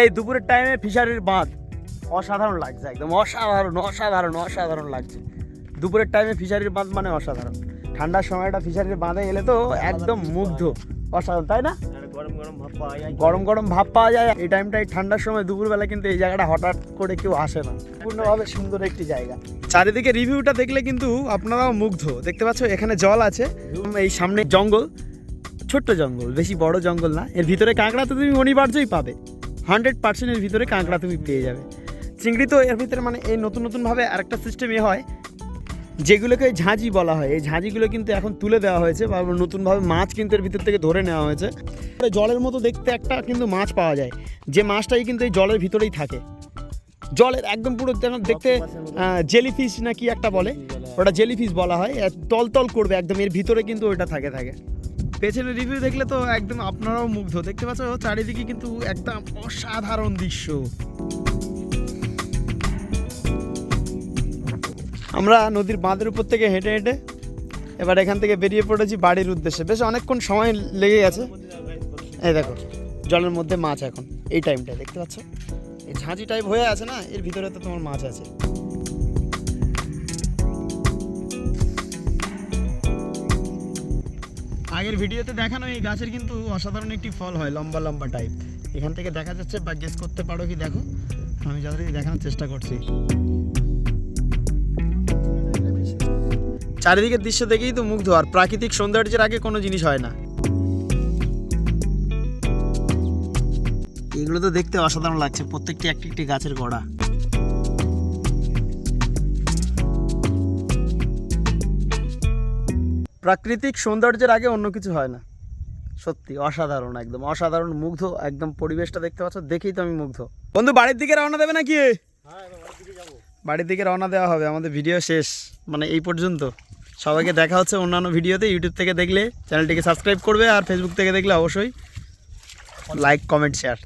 এই দুপুরের টাইমে ফিশারির বাঁধ। অসাধারণ লাগছে একদম অসাধারণ অসাধারণ অসাধারণ লাগছে। দুপুরের টাইমে ফিশারির বাঁধ মানে অসাধারণ। ঠান্ডার সময়টা ফিশারির বাঁধে এলে তো একদম মুগ্ধ। অসাধারণ তাই না? গরম গরম ভাব পাওয়া যায়। গরম গরম ভাব পাওয়া যায়। এই টাইমটাই ঠান্ডার সময় দুপুরবেলা কিন্তু এই জায়গাটা হঠাৎ করে কেউ আসে না। পূর্ণভাবে সুন্দর একটি জায়গা। চারিদিকে রিভিউটা দেখলে কিন্তু আপনারাও মুগ্ধ। দেখতে পাচ্ছ এখানে জল আছে। এই সামনে জঙ্গল। ছোট্ট জঙ্গল বেশি বড় জঙ্গল না। এর ভিতরে কাঁকড়া তো তুমি অনিবার্যই পাবে। হান্ড্রেড পার্সেন্টের ভিতরে কাঁকড়া তুমি পেয়ে যাবে। চিংড়ি তো এর ভিতরে মানে এই নতুন নতুনভাবে আরেকটা সিস্টেম এ হয় যেগুলোকে ঝাঁঝি বলা হয়। এই ঝাঁঝিগুলো কিন্তু এখন তুলে দেওয়া হয়েছে বা নতুনভাবে মাছ কিন্তু এর ভিতর থেকে ধরে নেওয়া হয়েছে। জলের মতো দেখতে একটা কিন্তু মাছ পাওয়া যায় যে মাছটাই কিন্তু এই জলের ভিতরেই থাকে। জলের একদম পুরো যেন দেখতে জেলিফিশ না কি একটা বলে ওটা জেলিফিশ বলা হয় তল তল করবে একদম এর ভিতরে কিন্তু ওইটা থাকে থাকে। পেছনে রিভিউ দেখলে তো একদম আপনারাও মুগ্ধ। দেখতে পাচ্ছ, চারিদিকে কিন্তু একদম অসাধারণ দৃশ্য। আমরা নদীর বাঁধের উপর থেকে হেঁটে হেঁটে এবার এখান থেকে বেরিয়ে পড়েছি বাড়ির উদ্দেশ্যে। বেশ অনেকক্ষণ সময় লেগে গেছে। এই দেখো, জলের মধ্যে মাছ এখন। এই টাইমটা দেখতে পাচ্ছ? এই ঝাঁঝি টাইপ হয়ে আছে না? এর ভিতরে তো তোমার মাছ আছে। আগের ভিডিওতে দেখানো এই গাছের কিন্তু অসাধারণ একটি ফল হয়, লম্বা লম্বা টাইপ এখান থেকে দেখা যাচ্ছে বা গেস করতে পারো কি দেখো। আমি যতটুকু দেখানোর চেষ্টা করছি। চারিদিকের দৃশ্য দেখেই তো মুগ্ধ, আর প্রাকৃতিক সৌন্দর্যের আগে কোনো জিনিস হয় না। এগুলো তো দেখতে অসাধারণ লাগছে, প্রত্যেকটি একটি একটি গাছের গোড়া। প্রাকৃতিক সৌন্দর্যের আগে অন্য কিছু হয় না। সত্যি অসাধারণ একদম অসাধারণ মুগ্ধ একদম পরিবেশটা দেখতে পাচ্ছ দেখেই তো আমি মুগ্ধ। বন্ধু বাড়ির দিকে রওনা দেবে নাকি? বাড়ির দিকে রওনা দেওয়া হবে আমাদের ভিডিও শেষ মানে এই পর্যন্ত। সবাইকে দেখা হচ্ছে অন্যান্য ভিডিওতে ইউটিউব থেকে দেখলে চ্যানেলটিকে সাবস্ক্রাইব করবে আর ফেসবুক থেকে দেখলে অবশ্যই লাইক কমেন্ট শেয়ার